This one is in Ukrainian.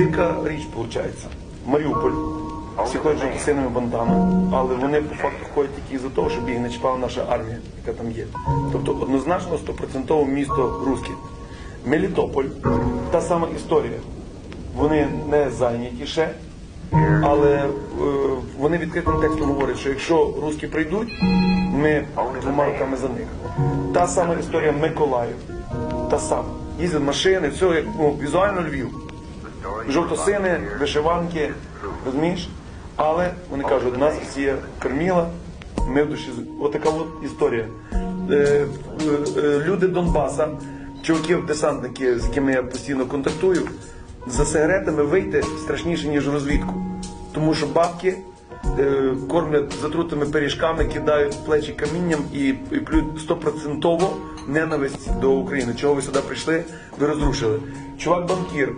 дика річ виходить. Маріуполь. Всі ходять синими бандами, але вони по факту ходять тільки за того, щоб їх не чіпала наша армія, яка там є. Тобто однозначно 100% місто русське. Мелітополь, та сама історія. Вони не зайняті ще, але е, вони відкритим текстом говорять, що якщо русські прийдуть, ми двома руками за них. Та сама історія Миколаїв. Та сама. Їздять машини, все як ну, візуально Львів. Жовтосини, вишиванки, розумієш? Але вони кажуть, нас Росія кормила, ми в душі. Отака от історія. Е, е, е, люди Донбаса, чуваків, десантники, з якими я постійно контактую, за сигаретами вийти страшніше, ніж розвідку. Тому що бабки е, кормлять затрутими пиріжками, кидають плечі камінням і, і плюють стопроцентово ненависть до України. Чого ви сюди прийшли? Ви розрушили. Чувак банкір